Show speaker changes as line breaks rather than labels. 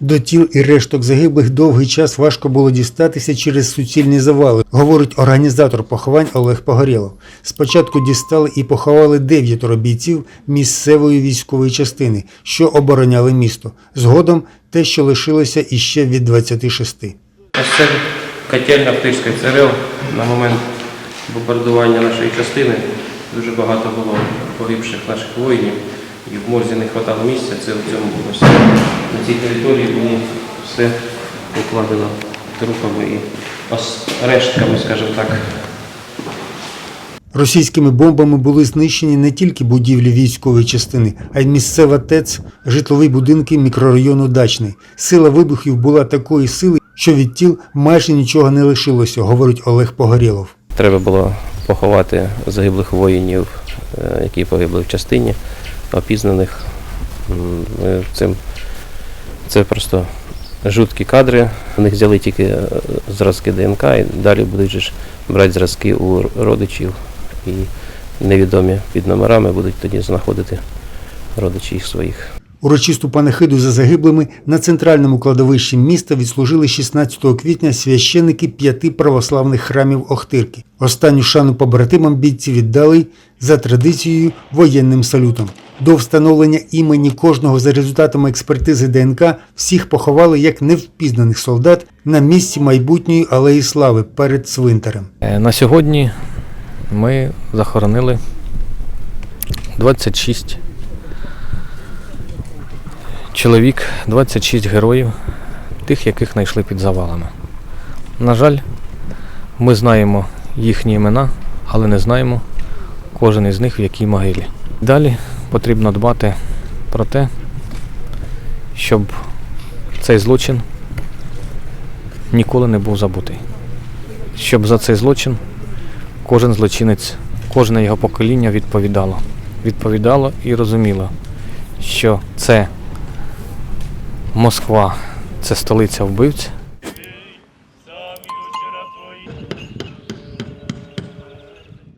До тіл і решток загиблих довгий час важко було дістатися через суцільні завали, говорить організатор поховань Олег Погорєлов. Спочатку дістали і поховали дев'ятеро бійців місцевої військової частини, що обороняли місто. Згодом те, що лишилося іще від 26.
Ось це котельня Птирської ЦРЛ на момент бомбардування нашої частини. Дуже багато було погибших наших воїнів, і в морзі не вистачало місця. Це в цьому ось на цій території було все покладено трупами і рештками, скажімо так.
Російськими бомбами були знищені не тільки будівлі військової частини, а й місцева ТЕЦ, житлові будинки мікрорайону Дачний. Сила вибухів була такої сили, що від тіл майже нічого не лишилося, говорить Олег Погорєлов.
Треба було поховати загиблих воїнів, е, які погибли в частині, опізнаних. Цим, це просто жуткі кадри. У них взяли тільки е, зразки ДНК і далі будуть ж брати зразки у родичів і невідомі під номерами будуть тоді знаходити родичі їх своїх.
Урочисту панахиду за загиблими на центральному кладовищі міста відслужили 16 квітня священники п'яти православних храмів Охтирки. Останню шану побратимам бійці віддали за традицією воєнним салютом. До встановлення імені кожного за результатами експертизи ДНК всіх поховали як невпізнаних солдат на місці майбутньої алеї слави перед цвинтарем.
Е, На сьогодні ми захоронили 26 чоловік, 26 героїв, тих, яких знайшли під завалами. На жаль, ми знаємо їхні імена, але не знаємо кожен із них в якій могилі. Далі потрібно дбати про те, щоб цей злочин ніколи не був забутий. Щоб за цей злочин кожен злочинець, кожне його покоління відповідало. Відповідало і розуміло, що це Москва, це столиця вбивць,